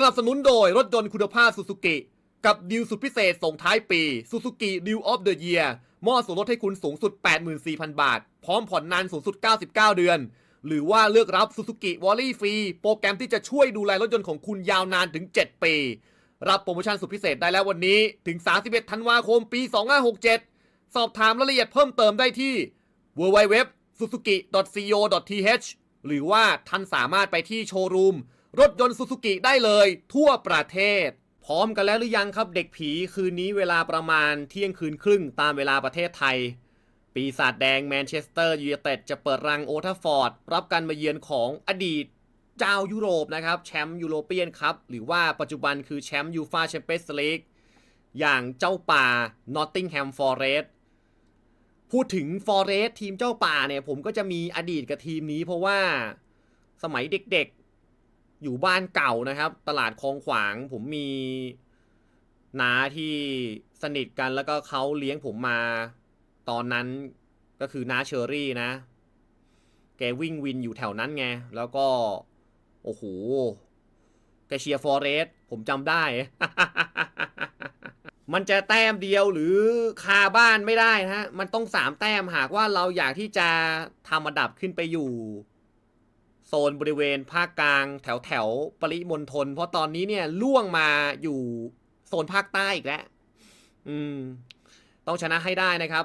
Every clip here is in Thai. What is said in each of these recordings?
สนับสนุนโดยรถยนต์คุณภาพ Suzuki กับดีลสุดพิเศษส่งท้ายปี Suzuki Deal of the Year มอบส่วนลดให้คุณสูงสุด 84,000 บาท พร้อมผ่อนนานสูงสุด 99 เดือน หรือว่าเลือกรับ Suzuki w a l l y ฟรีโปรแกรมที่จะช่วยดูแลรถยนต์ของคุณยาวนานถึง 7 ปี รับโปรโมชั่นสุดพิเศษได้แล้ววันนี้ถึง 31 ธันวาคมปี 2567 สอบถามรายละเอียดเพิ่มเติมได้ที่ www.suzuki.co.th หรือว่าท่านสามารถไปที่โชว์รูม รถยนต์ซูซูกิได้เลย ทั่วประเทศ พร้อมกันแล้วหรือยังครับเด็กผีคืนนี้เวลาประมาณเที่ยงคืนครึ่งตามเวลาประเทศไทย ปีศาจแดงแมนเชสเตอร์ยูไนเต็ดจะเปิดรังโอทัฟฟอร์ด รับการมาเยือนของอดีตเจ้ายุโรปนะครับแชมป์ยูโรเปียนครับหรือว่าปัจจุบันคือแชมป์ยูฟาแชมเปี้ยนส์ลีกอย่างเจ้าป่านอตติงแฮมฟอร์เรสพูดถึงฟอร์เรสทีมเจ้าป่าเนี่ยผมก็จะมีอดีตกับทีมนี้เพราะว่าสมัยเด็ก อยู่บ้านเก่านะครับ ตลาดคลองขวางผมมีน้าที่สนิทกันแล้วก็เขาเลี้ยงผมมา ตอนนั้นก็คือน้าเชอรี่นะ แกวิ่งวินอยู่แถวนั้นไง แล้วก็ โอ้โห แกเชียร์ฟอร์เรสผมจำได้ มันจะแต้มเดียวหรือคาบ้านไม่ได้นะฮะ มันต้องสามแต้มหากว่าเราอยากที่จะทำอันดับขึ้นไปอยู่ โซนบริเวณภาคกลาง แถวแถวปริมณฑลเพราะตอนนี้เนี่ยล่วงมาอยู่โซนภาคใต้อีกแล้วอืม ต้องชนะให้ได้นะครับ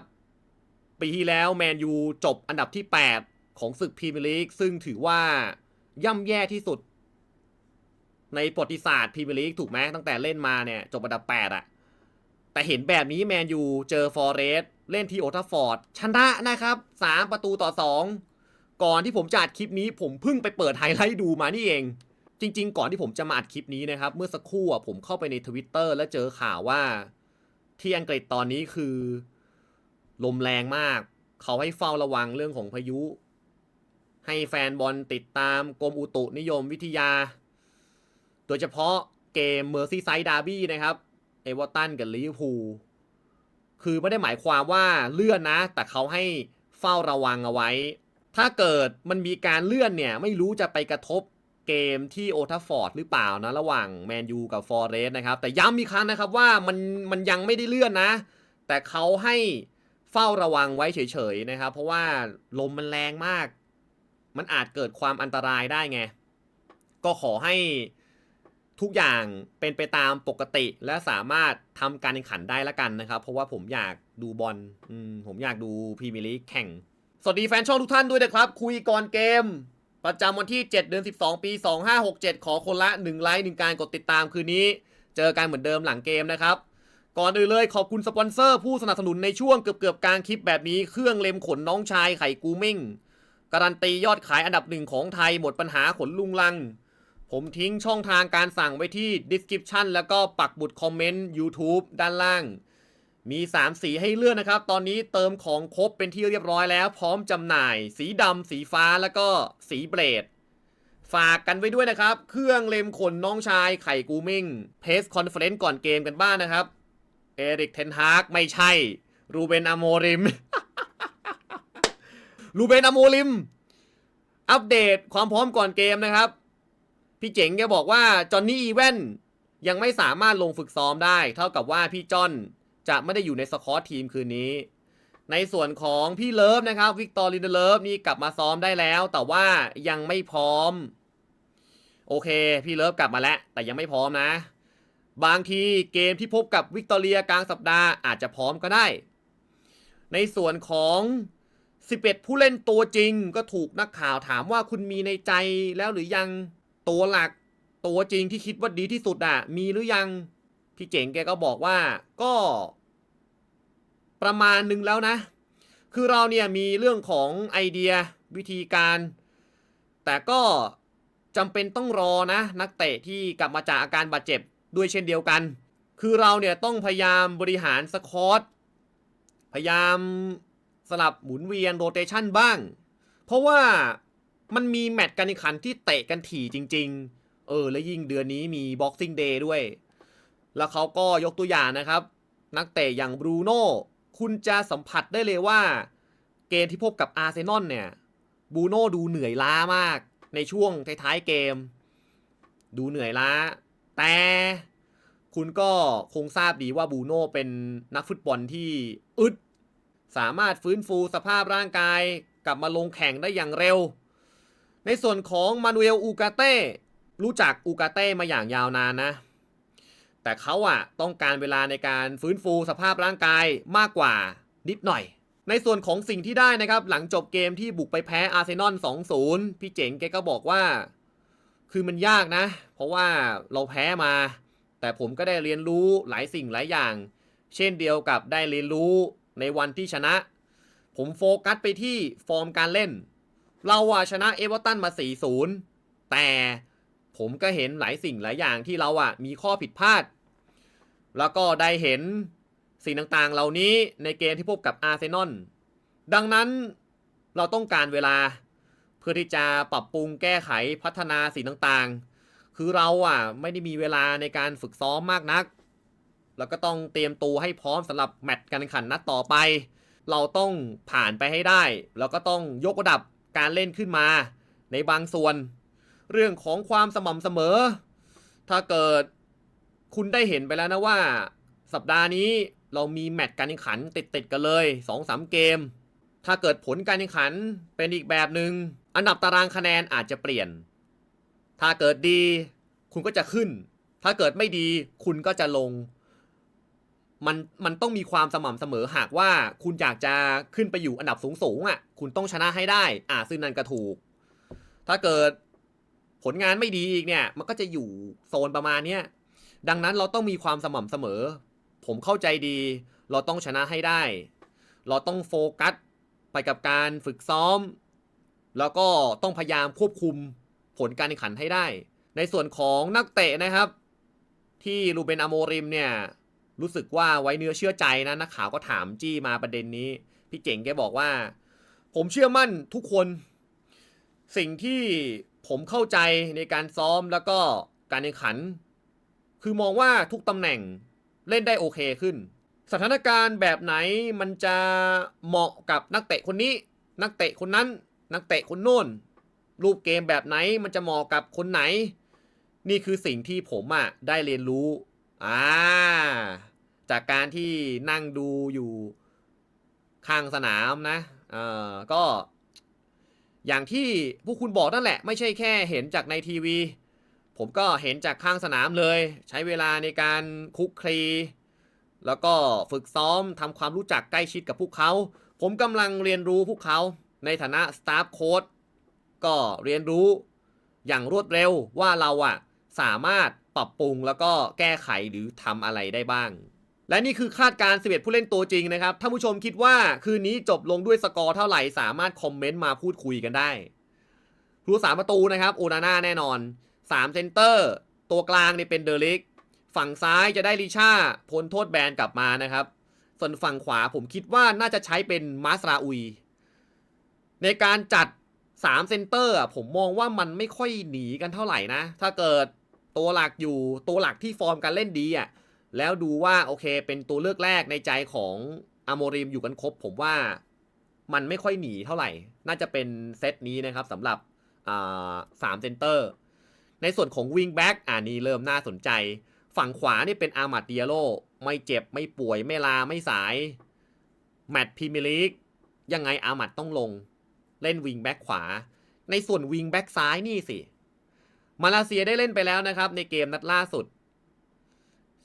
ปีที่แล้วแมนยูจบอันดับที่ 8 ของศึกพรีเมียร์ลีกซึ่งถือว่าย่ำแย่ที่สุด ในประวัติศาสตร์พรีเมียร์ลีกถูกไหมตั้งแต่เล่นมาเนี่ย จบอันดับ 8อะแต่เห็นแบบนี้แมนยูเจอฟอร์เรสเล่นที่โอทัฟฟอร์ด ชนะนะครับ 3 ประตูต่อ 2 ก่อนที่ผมจะอัดคลิปนี้ผมเพิ่งไปเปิดไฮไลท์ดูมานี่เอง จริง ๆ ก่อนที่ผมจะมาอัดคลิปนี้นะครับ เมื่อสักครู่ผมเข้าไปในทวิตเตอร์แล้วเจอข่าวว่า ที่อังกฤษตอนนี้คือ ลมแรงมาก เขาให้เฝ้าระวังเรื่องของพายุ ให้แฟนบอลติดตามกรมอุตุนิยมวิทยา โดยเฉพาะเกมเมอร์ซีไซด์ดาร์บี้นะครับเอเวอร์ตันกับลิเวอร์พูลคือไม่ได้หมายความว่าเลื่อนนะ แต่เขาให้เฝ้าระวังเอาไว้ ถ้าเกิดมันมีการเลื่อนเนี่ย ไม่รู้จะไปกระทบเกมที่โอทัฟฟอร์ดหรือเปล่านะ ระหว่างแมนยูกับฟอร์เรสนะครับ แต่ย้ำอีกครั้งนะครับว่ามันมันยังไม่ได้เลื่อนนะ แต่เขาให้เฝ้าระวังไว้เฉยๆนะครับ เพราะว่าลมมันแรงมาก มันอาจเกิดความอันตรายได้ไง ก็ขอให้ทุกอย่างเป็นไปตามปกติและสามารถทำการแข่งขันได้ละกันนะครับ เพราะว่าผมอยากดูบอลผมอยากดูพรีเมียร์ลีกแข่ง สวัสดีแฟนช่องทุกท่านด้วยนะครับ คุยก่อนเกม ประจำวันที่ 7 เดือน 12 ปี 2567 ขอคนละ 1 ไลค์ 1 การกดติดตามคืนนี้ เจอกันเหมือนเดิมหลังเกมนะครับ ก่อนอื่นเลยขอบคุณสปอนเซอร์ผู้สนับสนุนในช่วงเกือบเกือบกลางคลิปแบบนี้ เครื่องเล็มขนน้องชายไข่กูมิ่ง การันตียอดขายอันดับหนึ่งของไทยหมดปัญหาขนลุงลัง ผมทิ้งช่องทางการสั่งไว้ที่ description แล้วก็ปักบุดคอมเมนต์ YouTube ด้านล่าง มี 3 สีให้เลือกนะครับ ตอนนี้เติมของครบเป็นที่เรียบร้อยแล้ว พร้อมจำหน่าย สีดำสีฟ้าแล้วก็สีเบรดฝากกันไว้ด้วยนะครับ เครื่องเล็มขนน้องชายไข่กูมิงเพสคอนเฟอเรนซ์ก่อนเกมกันบ้างนะครับ เอริกเทนฮากไม่ใช่ รูเบนอโมริม รูเบนอโมริม อัปเดตความพร้อมก่อนเกมนะครับ พี่เจ๋งแกบอกว่าจอห์นนี่อีเวนยังไม่สามารถลงฝึกซ้อมได้ เท่ากับว่าพี่จอน จะไม่ได้อยู่ในสคอตทีมคืนนี้ ในส่วนของพี่เลิฟนะครับวิกตอรีนเลิฟนี่กลับมาซ้อมได้แล้ว แต่ว่ายังไม่พร้อม โอเค พี่เลิฟกลับมาแล้ว แต่ยังไม่พร้อมนะ บางทีเกมที่พบกับวิกตอเรียกลางสัปดาห์อาจจะพร้อมก็ได้ ในส่วนของ 11 ผู้เล่นตัวจริงก็ถูกนักข่าวถามว่าคุณมีในใจแล้วหรือยังตัวหลักตัวจริงที่คิดว่าดีที่สุดอะมีหรือยัง พี่เจ๋งแกก็บอกว่าก็ ประมาณหนึ่งแล้วนะ คือเราเนี่ยมีเรื่องของไอเดียวิธีการ แต่ก็จำเป็นต้องรอนะ นักเตะที่กลับมาจากอาการบาดเจ็บด้วยเช่นเดียวกัน คือเราเนี่ยต้องพยายามบริหารสคอตพยายามสลับหมุนเวียนโรเตชันบ้าง เพราะว่ามันมีแมตช์การแข่งขันที่เตะกันถี่จริง ๆ เออ และยิ่งเดือนนี้มี Boxing Day ด้วย แล้วเขาก็ยกตัวอย่างนะครับ นักเตะอย่างบรูโน่คุณจะสัมผัสได้เลยว่า เกมที่พบกับอาร์เซนอลเนี่ยบรูโน่ดูเหนื่อยล้ามากในช่วงท้ายๆเกม ดูเหนื่อยล้า แต่คุณก็คงทราบดีว่าบูโน่เป็นนักฟุตบอลที่อึด สามารถฟื้นฟูสภาพร่างกายกลับมาลงแข่งได้อย่างเร็ว ในส่วนของมานูเอลอูกาเต้รู้จักอูกาเต้มาอย่างยาวนานนะ แต่เขาอะต้องการเวลาในการฟื้นฟูสภาพร่างกายมากกว่านิดหน่อย ในส่วนของสิ่งที่ได้นะครับ หลังจบเกมที่บุกไปแพ้อาร์เซนอล 2-0 พี่เจ๋งแกก็บอกว่า คือมันยากนะ เพราะว่าเราแพ้มา แต่ผมก็ได้เรียนรู้หลายสิ่งหลายอย่าง เช่นเดียวกับได้เรียนรู้ในวันที่ชนะ ผมโฟกัสไปที่ฟอร์มการเล่น เราอะชนะเอเวอร์ตันมา 4-0 แต่ ผมก็เห็นหลายสิ่งหลายอย่างที่เราอะมีข้อผิดพลาด แล้วก็ได้เห็นสิ่งต่างๆ เหล่านี้ในเกมที่พบกับอาร์เซนอลดังนั้นเราต้องการเวลาเพื่อที่จะปรับปรุงแก้ไขพัฒนาสิ่งต่างๆ คือเราอะไม่ได้มีเวลาในการฝึกซ้อมมากนัก แล้วก็ต้องเตรียมตัวให้พร้อมสำหรับแมตช์การแข่งขันนัดต่อไป เราต้องผ่านไปให้ได้ แล้วก็ต้องยกระดับการเล่นขึ้นมาในบางส่วน เรื่องของความสม่ำเสมอ ถ้าเกิดคุณได้เห็นไปแล้วนะว่า สัปดาห์นี้เรามีแมตช์การแข่งขันติดๆกันเลย2-3เกม ถ้าเกิดผลการแข่งขันเป็นอีกแบบหนึง่งอันดับตารางคะแนนอาจจะเปลี่ยน ถ้าเกิดดีคุณก็จะขึ้น ถ้าเกิดไม่ดีคุณก็จะลง มันมันต้องมีความสม่ำเสมอหากว่าคุณอยากจะขึ้นไปอยู่อันดับสูงๆอะ คุณต้องชนะให้ได้ อ่าซึ่งนั่นก็ถูก ถ้าเกิด ผลงานไม่ดีอีกเนี่ย มันก็จะอยู่โซนประมาณเนี้ยดังนั้นเราต้องมีความสม่ำเสมอ ผมเข้าใจดี เราต้องชนะให้ได้ เราต้องโฟกัสไปกับการฝึกซ้อม แล้วก็ต้องพยายามควบคุมผลการแข่งขันให้ได้ ในส่วนของนักเตะนะครับ ที่รูเบนอโมริมเนี่ย รู้สึกว่าไว้เนื้อเชื่อใจนะนักข่าวก็ถามจี้มาประเด็นนี้ พี่เจ๋งแกบอกว่า ผมเชื่อมั่นทุกคน สิ่งที่ ผมเข้าใจในการซ้อมแล้วก็การแข่งขัน คือมองว่าทุกตำแหน่งเล่นได้โอเคขึ้น สถานการณ์แบบไหนมันจะเหมาะกับนักเตะคนนี้ นักเตะคนนั้น นักเตะคนโน้น รูปเกมแบบไหนมันจะเหมาะกับคนไหน นี่คือสิ่งที่ผมอะได้เรียนรู้อ่าจากการที่นั่งดูอยู่ข้างสนามนะเออก็ อย่างที่พวกคุณบอกนั่นแหละ ไม่ใช่แค่เห็นจากในทีวี ผมก็เห็นจากข้างสนามเลย ใช้เวลาในการคุกคลี แล้วก็ฝึกซ้อมทำความรู้จักใกล้ชิดกับพวกเขา ผมกำลังเรียนรู้พวกเขาในฐานะสตาฟโค้ดก็เรียนรู้อย่างรวดเร็วว่าเราอะสามารถปรับปรุงแล้วก็แก้ไขหรือทำอะไรได้บ้าง และนี่คือคาดการณ์11 ผู้เล่นตัวจริงนะครับถ้าผู้ชมคิดว่าคืนนี้จบลงด้วยสกอร์เท่าไหร่สามารถคอมเมนต์มาพูดคุยกันได้ผู้สามประตูนะครับโอนาน่าแน่นอน3เซนเตอร์ตัวกลางนี่เป็นเดลิกฝั่งซ้ายจะได้ลิชาพ้นโทษแบนกลับมานะครับ ส่วนฝั่งขวาผมคิดว่าน่าจะใช้เป็นมาสราอุย ในการจัด3เซนเตอร์ผมมองว่ามันไม่ค่อยหนีกันเท่าไหร่นะ ถ้าเกิดตัวหลักอยู่ตัวหลักที่ฟอร์มการเล่นดีอะ แล้วดูว่าโอเค เป็นตัวเลือกแรกในใจของอโมริมอยู่กันครบ ผมว่ามันไม่ค่อยหนีเท่าไหร่ น่าจะเป็นเซตนี้นะครับสำหรับสามเซนเตอร์ ในส่วนของวิงแบ็กอ่านี่เริ่มน่าสนใจ ฝั่งขวานี่เป็นอามาดเดียโลไม่เจ็บไม่ป่วยไม่ลาไม่สาย แมตช์พรีเมียร์ลีกยังไงอามัดต้องลง เล่นวิงแบ็กขวา ในส่วนวิงแบ็กซ้ายนี่สิ มาเลเซียได้เล่นไปแล้วนะครับ ในเกมนัดล่าสุด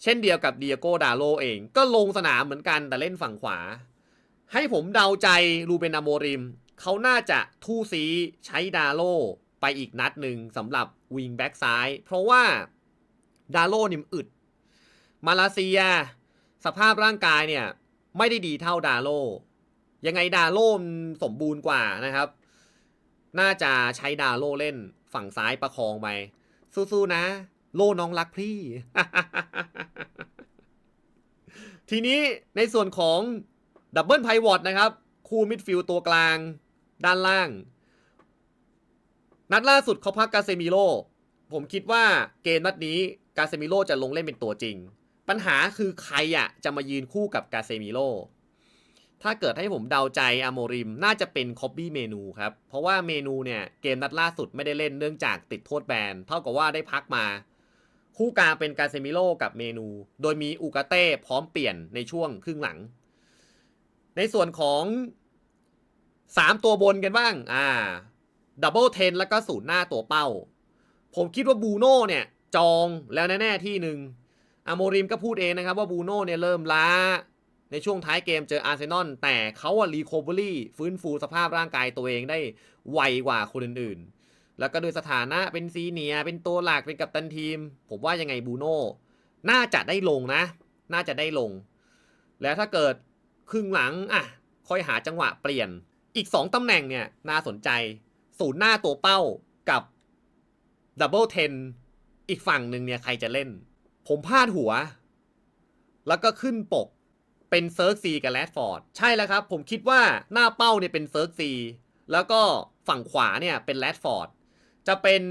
เช่นเดียวกับเดียโกดาโลเอง ก็ลงสนามเหมือนกันแต่เล่นฝั่งขวา ให้ผมเดาใจรูเบนอาโมริม เขาน่าจะทู่ซีใช้ดาโลไปอีกนัดหนึ่งสำหรับวิงแบ็กซ้าย เพราะว่าดาโลนิมอึด มาเลเซีย สภาพร่างกายเนี่ย ไม่ได้ดีเท่าดาโล ยังไงดาโลสมบูรณ์กว่านะครับ น่าจะใช้ดาโลเล่นฝั่งซ้ายประคองไปสู้ๆนะ โลน้องรักพี่ ทีนี้ในส่วนของดับเบิลไพวอตนะครับ คู่มิดฟิลด์ตัวกลางด้านล่าง นัดล่าสุดเขาพักกาเซมิโลผมคิดว่าเกมนัดนี้กาเซมิโลจะลงเล่นเป็นตัวจริง ปัญหาคือใครอะจะมายืนคู่กับกาเซมิโลถ้าเกิดให้ผมเดาใจอโมริมน่าจะเป็นคอบบี้เมนูครับ เพราะว่าเมนูเนี่ย เกมนัดล่าสุดไม่ได้เล่นเนื่องจากติดโทษแบน เท่ากับว่าได้พักมา คู่กลางเป็นกาเซมิโลกับเมนู โดยมีอูกาเต้พร้อมเปลี่ยนในช่วงครึ่งหลัง ในส่วนของ 3 ตัวบนกันบ้าง อ่า ดับเบิลเทนแล้วก็ศูนย์หน้าตัวเป้า ผมคิดว่าบูโน่เนี่ย จองแล้วแน่ๆที่หนึ่งอโมริมก็พูดเองนะครับว่าบูโน่เนี่ยเริ่มล้า ในช่วงท้ายเกมเจออาร์เซนอลแต่เขาอะรีโคเวอรี่ฟื้นฟูสภาพร่างกายตัวเองได้ไวกว่าคนอื่นๆ แล้วก็โดยสถานะเป็นซีเนียเป็นตัวหลักเป็นกัปตันทีม ผมว่ายังไงบูโน่น่าจะได้ลงนะ น่าจะได้ลง แล้วถ้าเกิดครึ่งหลังอะค่อยหาจังหวะเปลี่ยน อีก 2ตำแหน่งเนี่ยน่าสนใจ ศูนย์หน้าตัวเป้ากับดับเบิลเทนอีกฝั่งหนึ่งเนี่ยใครจะเล่น ผมพลาดหัว แล้วก็ขึ้นปกเป็นเซิร์กซีกับแรดฟอร์ด ใช่แล้วครับ ผมคิดว่าหน้าเป้าเนี่ยเป็นเซิร์กซีแล้วก็ฝั่งขวาเนี่ยเป็นแรดฟอร์ด จะเป็น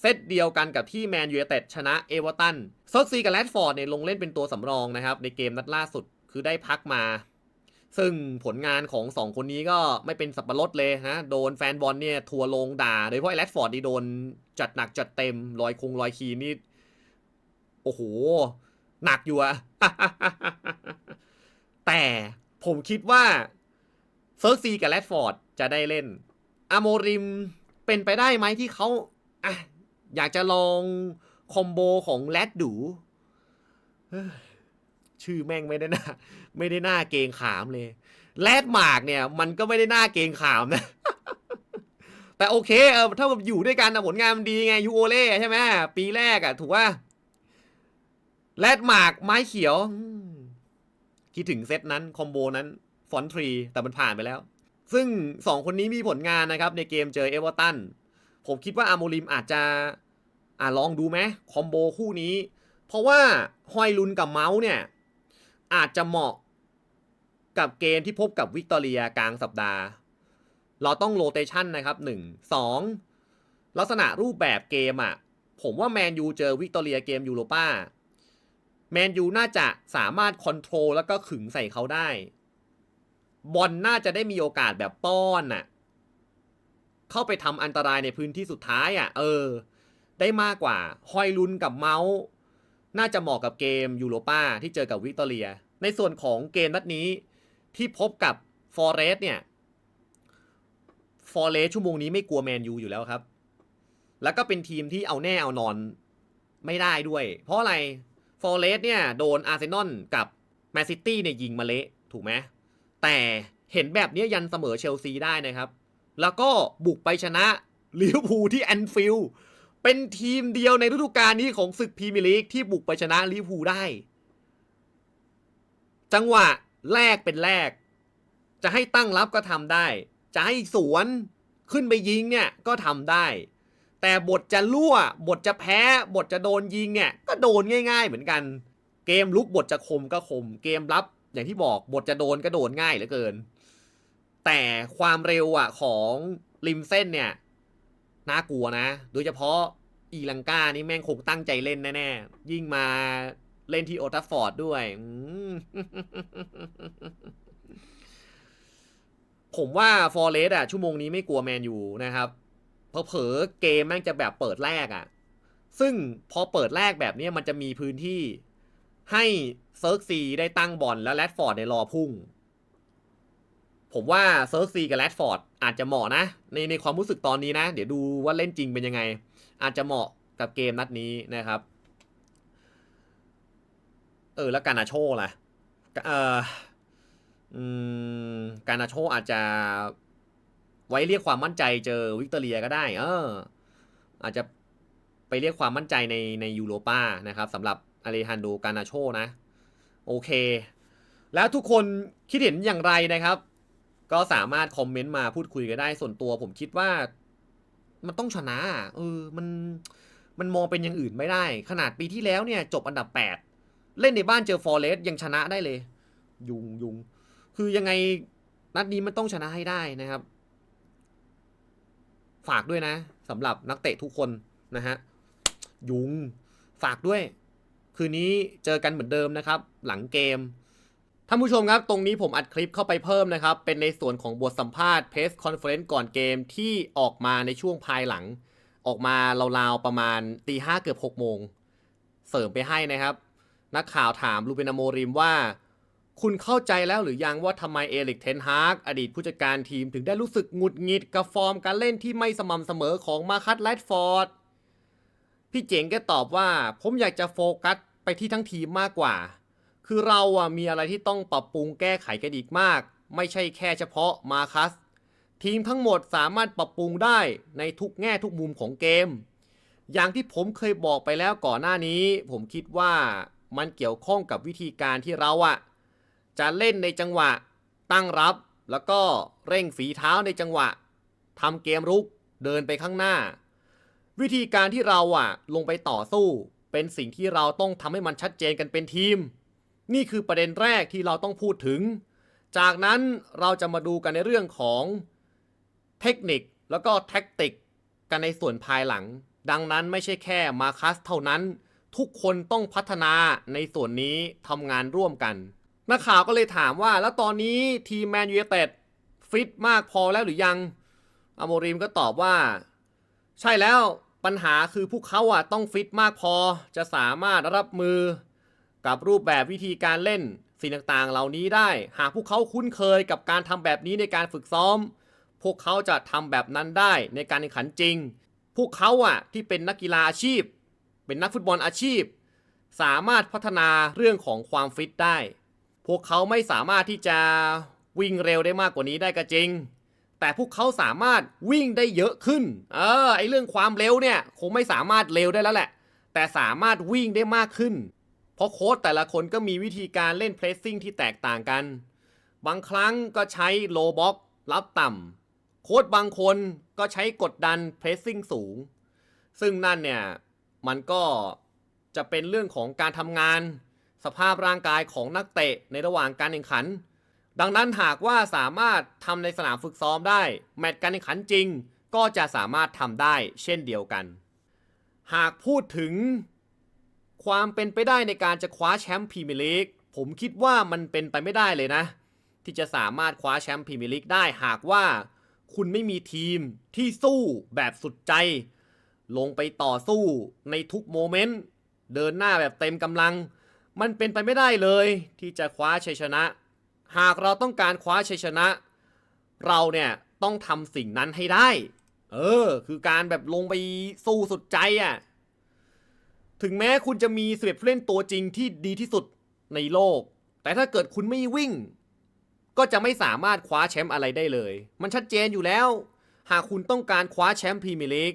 เซตเดียวกันกับที่แมนยู i นเต็ดชนะเอเวอร์ตันเซิร์กซีกับแรดฟอร์ดเนี่ยลงเล่นเป็นตัวสำรองนะครับในเกมนัดล่าสุดคือได้พักมา ซึ่งผลงานของสองคนนี้ก็ไม่เป็นสับปะรดเลยนะ โดนแฟนบอลเนี่ยทัวร์ลงด่า โดยเฉพาะไอ้แรดฟอร์ดนี่โดนจัดหนักจัดเต็มรอยคงรอยคีนี่ โอ้โห หนักอยู่อะแต่ผมคิดว่าเซิร์ซีกับแรดฟอร์ดจะได้เล่นอาโมริม เป็นไปได้ไหมที่เขาอะอยากจะลองคอมโบของแรดดูชื่อแม่งไม่ได้น่าไม่ได้น่าเกงขามเลยแรดหมากเนี่ย มันก็ไม่ได้น่าเกงขามนะ แต่โอเคเออถ้าอยู่ด้วยกันนะผลงานมันดีไงยูโอเล่ใช่ไหมปีแรกอะถูกว่าแรดหมากไม้เขียว คิดถึงเซตนั้น คอมโบนั้น ฟอนทรี แต่มันผ่านไปแล้ว ซึ่งสองคนนี้มีผลงานนะครับ ในเกมเจอเอเวอร์ตันผมคิดว่าอาโมริมอาจจะอ่าลองดูไหมคอมโบคู่นี้ เพราะว่าฮอยลุนกับเมาส์เนี่ย อาจจะเหมาะกับเกมที่พบกับวิกตอเรียกลางสัปดาห์ เราต้องโรเตชันนะครับ 1 2 ลักษณะรูปแบบเกมอะ่ะ ผมว่าแมนยูเจอวิกตอเรียเกมยูโรป้าแมนยูน่าจะสามารถคอนโทรลแล้วก็ขึงใส่เขาได้ บอลน่าจะได้มีโอกาสแบบป้อนน่ะ เข้าไปทำอันตรายในพื้นที่สุดท้ายอะ เออ ได้มากกว่า ฮอยลุนกับเมาส์ น่าจะเหมาะกับเกมยูโรป้าที่เจอกับวิกตอเรีย ในส่วนของเกมนัดนี้ที่พบกับฟอเรสเนี่ยฟอเรสชั่วโมงนี้ไม่กลัวแมนยูอยู่แล้วครับ แล้วก็เป็นทีมที่เอาแน่เอานอนไม่ได้ด้วย เพราะอะไรฟอเรสเนี่ยโดนอาร์เซนอลกับแมนซิตี้เนี่ยยิงมาเละถูกไหม แต่เห็นแบบนี้ยันเสมอเชลซีได้นะครับ แล้วก็บุกไปชนะลิเวอร์พูลที่แอนฟิลด์เป็นทีมเดียวในฤดูกาลนี้ของศึกพรีเมียร์ลีกที่บุกไปชนะลิเวอร์พูลได้ จังหวะแรกเป็นแรก จะให้ตั้งรับก็ทำได้ จะให้สวนขึ้นไปยิงเนี่ยก็ทำได้ แต่บทจะรั่ว บทจะแพ้ บทจะโดนยิงเนี่ยก็โดนง่าย ๆ เหมือนกัน เกมลุกบทจะคมก็คม เกมรับ อย่างที่บอกบทจะโดนก็โดนง่ายเหลือเกิน แต่ความเร็วอะของริมเส้นเนี่ยน่ากลัวนะ โดยเฉพาะอีลังกานี่แม่งคงตั้งใจเล่นแน่ๆ ยิ่งมาเล่นที่โอทัฟฟอร์ดด้วย ผมว่าฟอร์เรสอะชั่วโมงนี้ไม่กลัวแมนยูนะครับเผลอเกมแม่งจะแบบเปิดแรกอะ ซึ่งพอเปิดแรกแบบนี้มันจะมีพื้นที่ ให้เซิร์กซีได้ตั้งบอลแล้วแรดฟอร์ดในยรอพุ่ง ผมว่าเซิร์กซีกับแรดฟอร์ดอาจจะเหมาะนะ ในในความรู้สึกตอนนี้นะ เดี๋ยวดูว่าเล่นจริงเป็นยังไง อาจจะเหมาะกับเกมนัดนี้นะครับ เออ แล้วการนาโชล่ะเออการนาโชอาจจะไว้เรียกความมั่นใจเจอวิกตอเรียก็ได้ เออ อาจจะไปเรียกความมั่นใจในในยูโรป้านะครับสำหรับ อเลฮันโดกานาโชนะ โอเค แล้วทุกคนคิดเห็นอย่างไรนะครับ ก็สามารถคอมเมนต์มาพูดคุยกันได้ส่วนตัว ผมคิดว่ามันต้องชนะอะเออมันมันมองเป็นอย่างอื่นไม่ได้ ขนาดปีที่แล้วเนี่ย จบอันดับ 8 เล่นในบ้านเจอฟอร์เรสยังชนะได้เลย ยุงยุงคือยังไงนัดนี้มันต้องชนะให้ได้นะครับ ฝากด้วยนะสำหรับนักเตะทุกคนนะฮะยุงฝากด้วย คืนนี้เจอกันเหมือนเดิมนะครับ หลังเกมท่านผู้ชมครับ ตรงนี้ผมอัดคลิปเข้าไปเพิ่มนะครับ เป็นในส่วนของบทสัมภาษณ์เพสคอนเฟอเรนซ์ก่อนเกมที่ออกมาในช่วงภายหลัง ออกมาราวๆประมาณตีห้าเกือบหกโมง เสริมไปให้นะครับ นักข่าวถามลูเบนอโมริมว่า คุณเข้าใจแล้วหรือยังว่าทำไมเอริกเทนฮากอดีตผู้จัดการทีมถึงได้รู้สึกหงุดหงิดกับฟอร์มการเล่นที่ไม่สม่ำเสมอของมาคัตแรดฟอร์ด พี่เจ๋งแกตอบว่า ผมอยากจะโฟกัสไปที่ทั้งทีมมากกว่า คือเราอะมีอะไรที่ต้องปรับปรุงแก้ไขกันอีกมาก ไม่ใช่แค่เฉพาะมาคัส ทีมทั้งหมดสามารถปรับปรุงได้ในทุกแง่ทุกมุมของเกม อย่างที่ผมเคยบอกไปแล้วก่อนหน้านี้ ผมคิดว่ามันเกี่ยวข้องกับวิธีการที่เราอะจะเล่นในจังหวะ ตั้งรับ แล้วก็เร่งฝีเท้าในจังหวะทำเกมรุกเดินไปข้างหน้า วิธีการที่เราอะลงไปต่อสู้ เป็นสิ่งที่เราต้องทำให้มันชัดเจนกันเป็นทีม นี่คือประเด็นแรกที่เราต้องพูดถึง จากนั้นเราจะมาดูกันในเรื่องของเทคนิคแล้วก็แท็กติกกันในส่วนภายหลัง ดังนั้นไม่ใช่แค่มาคัสเท่านั้น ทุกคนต้องพัฒนาในส่วนนี้ทำงานร่วมกันนักข่าวก็เลยถามว่าแล้วตอนนี้ทีมแมนยูเต็ดฟิตมากพอแล้วหรือยังอโมริมก็ตอบว่า ใช่แล้ว ปัญหาคือพวกเขาอะต้องฟิตมากพอ จะสามารถรับมือ กับรูปแบบวิธีการเล่น สิ่งต่างๆ เหล่านี้ได้ หากพวกเขาคุ้นเคยกับการทำแบบนี้ในการฝึกซ้อม พวกเขาจะทำแบบนั้นได้ในการแข่งขันจริง พวกเขาอะที่เป็นนักกีฬาอาชีพ เป็นนักฟุตบอลอาชีพ สามารถพัฒนาเรื่องของความฟิตได้ พวกเขาไม่สามารถที่จะวิ่งเร็วได้มากกว่านี้ได้ก็จริง แต่พวกเขาสามารถวิ่งได้เยอะขึ้น เออไอเรื่องความเร็วเนี่ยคงไม่สามารถเร็วได้แล้วแหละ แต่สามารถวิ่งได้มากขึ้น เพราะโค้ชแต่ละคนก็มีวิธีการเล่นเพรสซิ่งที่แตกต่างกัน บางครั้งก็ใช้โลบ็อกรับต่ำโค้ชบางคนก็ใช้กดดันเพรสซิ่งสูง ซึ่งนั่นเนี่ยมันก็จะเป็นเรื่องของการทำงาน สภาพร่างกายของนักเตะในระหว่างการแข่งขัน ดังนั้นหากว่าสามารถทำในสนามฝึกซ้อมได้ แมตช์การแข่งขันจริง ก็จะสามารถทำได้เช่นเดียวกัน หากพูดถึง ความเป็นไปได้ในการจะคว้าแชมป์พรีเมียร์ลีกผมคิดว่ามันเป็นไปไม่ได้เลยนะ ที่จะสามารถคว้าแชมป์พรีเมียร์ลีกได้หากว่าคุณไม่มีทีมที่สู้แบบสุดใจ ลงไปต่อสู้ในทุกโมเมนต์ เดินหน้าแบบเต็มกำลัง มันเป็นไปไม่ได้เลยที่จะคว้าชัยชนะ หากเราต้องการคว้าชัยชนะ เราเนี่ยต้องทำสิ่งนั้นให้ได้ เออ คือการแบบลงไปสู้สุดใจอะ่ะ ถึงแม้คุณจะมีสิบเอ็ดผู้เล่นตัวจริงที่ดีที่สุดในโลก แต่ถ้าเกิดคุณไม่วิ่ง ก็จะไม่สามารถคว้าแชมป์อะไรได้เลย มันชัดเจนอยู่แล้ว หากคุณต้องการคว้าแชมป์พรีเมียร์ลีก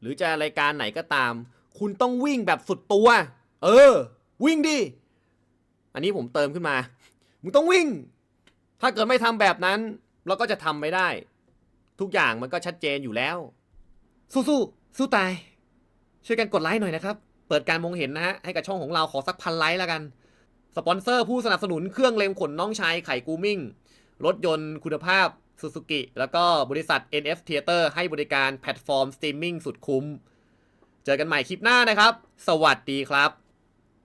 หรือจะรายการไหนก็ตาม คุณต้องวิ่งแบบสุดตัว เออ วิ่งดิ อันนี้ผมเติมขึ้นมา มึงต้องวิ่ง ถ้าเกิดไม่ทำแบบนั้น เราก็จะทำไม่ได้ ทุกอย่างมันก็ชัดเจนอยู่แล้ว สู้สู้สู้ตาย ช่วยกันกดไลค์หน่อยนะครับ เปิดการมองเห็นนะฮะ ให้กับช่องของเราขอสักพันไลค์แล้วกัน สปอนเซอร์ผู้สนับสนุนเครื่องเลมขนน้องชายไข่กูมิ่ง รถยนต์คุณภาพ s u ซูกิแล้วก็บริษัท NF Theater ให้บริการแพลตฟอร์มสตรีมมิ่งสุดคุ้ม เจอกันใหม่คลิปหน้านะครับ สวัสดีครับ